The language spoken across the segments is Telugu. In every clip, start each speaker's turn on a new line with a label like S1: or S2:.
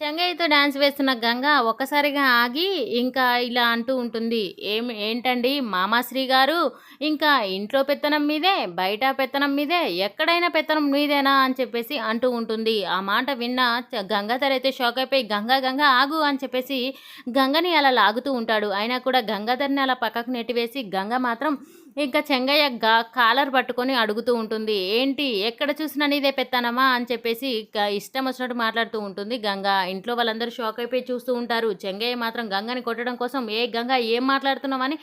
S1: చెంగయ్యతో డాన్స్ వేస్తున్న గంగ ఒక్కసారిగా ఆగి ఇంకా ఇలా అంటూ ఉంటుంది. ఏం ఏంటండి మామాశ్రీ గారు? ఇంకా ఇంట్లో పెత్తనం మీదే బయట పెత్తనం మీదే ఎక్కడైనా పెత్తనం మీదేనా అని చెప్పేసి అంటూ ఉంటుంది. ఆ మాట విన్న చ- గంగాధర్ అయితే షాక్ అయిపోయి గంగా గంగా ఆగు అని చెప్పేసి గంగని అలా లాగుతూ ఉంటాడు. అయినా కూడా గంగాధర్ని అలా పక్కకు నెట్టివేసి గంగ మాత్రం ఇంకా చెంగయ్య కాలర్ పట్టుకొని అడుగుతూ ఉంటుంది ఏంటి ఎక్కడ చూసినా నీదే పెత్తానమ్మా అని చెప్పేసి ఇష్టం వచ్చినట్టు మాట్లాడుతూ ఉంటుంది గంగ. ఇంట్లో వాళ్ళందరూ షాక్ అయిపోయి చూస్తూ ఉంటారు. చెంగయ్య మాత్రం గంగని కొట్టడం కోసం ఏ గంగ ఏం మాట్లాడుతున్నామని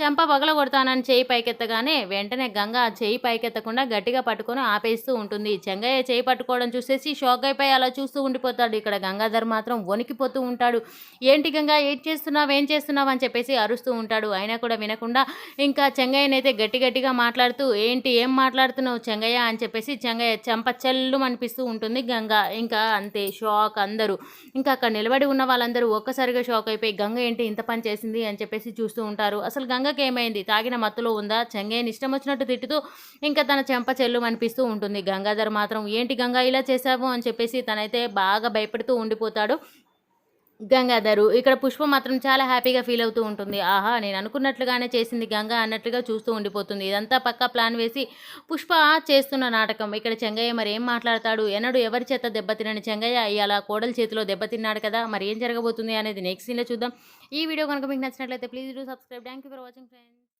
S1: చెంప పగల కొడతానని చేయి పైకెత్తగానే వెంటనే గంగ చేయి పైకెత్తకుండా గట్టిగా పట్టుకొని ఆపేస్తూ ఉంటుంది. చెంగయ్య చేయి పట్టుకోవడం చూసేసి షాక్ అయిపోయి అలా చూస్తూ ఉండిపోతాడు. ఇక్కడ గంగాధర్ మాత్రం వణికిపోతూ ఉంటాడు. ఏంటి గంగా ఏం చేస్తున్నావు ఏం చేస్తున్నావు? అని చెప్పేసి అరుస్తూ ఉంటాడు. అయినా కూడా వినకుండా ఇంకా చెంగయ్య నేనైతే గట్టి గట్టిగా మాట్లాడుతూ ఏంటి ఏం మాట్లాడుతున్నావు చెంగయ్య? అని చెప్పేసి చెంగయ్య చెంప చెల్లు అనిపిస్తూ ఉంటుంది గంగ. ఇంకా అంతే షాక్ అందరూ. ఇంకా అక్కడ నిలబడి ఉన్న వాళ్ళందరూ ఒక్కసారిగా షాక్ అయిపోయి గంగ ఏంటి ఇంత పని చేసింది? అని చెప్పేసి చూస్తూ ఉంటారు. అసలు గంగకి ఏమైంది? తాగిన మత్తులో ఉందా? చెంగయ్యని ఇష్టం వచ్చినట్టు తిట్టుతూ ఇంకా తన చెంప చెల్లు అనిపిస్తూ ఉంటుంది. గంగాధర్ మాత్రం ఏంటి గంగా ఇలా చేశావు? అని చెప్పేసి తనైతే బాగా భయపడుతూ ఉండిపోతాడు. గంగాధరు ఇక్కడ పుష్ప మాత్రం చాలా హ్యాపీగా ఫీల్ అవుతూ ఉంటుంది. ఆహా నేను అనుకున్నట్లుగానే చేసింది గంగా అన్నట్లుగా చూస్తూ ఉండిపోతుంది. ఇదంతా పక్కా ప్లాన్ వేసి పుష్ప చేస్తున్న నాటకం. ఇక్కడ చెంగయ్య మరి ఏం మాట్లాడతాడు? ఎన్నడు ఎవరి చేత దెబ్బతినని చెంగయ్య? ఇవాళ కోడల చేతిలో దెబ్బతిన్నాడు కదా మరి ఏం జరగబోతుంది అనేది నెక్స్ట్ సీన్లో చూద్దాం. ఈ వీడియో కనుక మీకు నచ్చినట్లయితే please do subscribe thank you for watching friends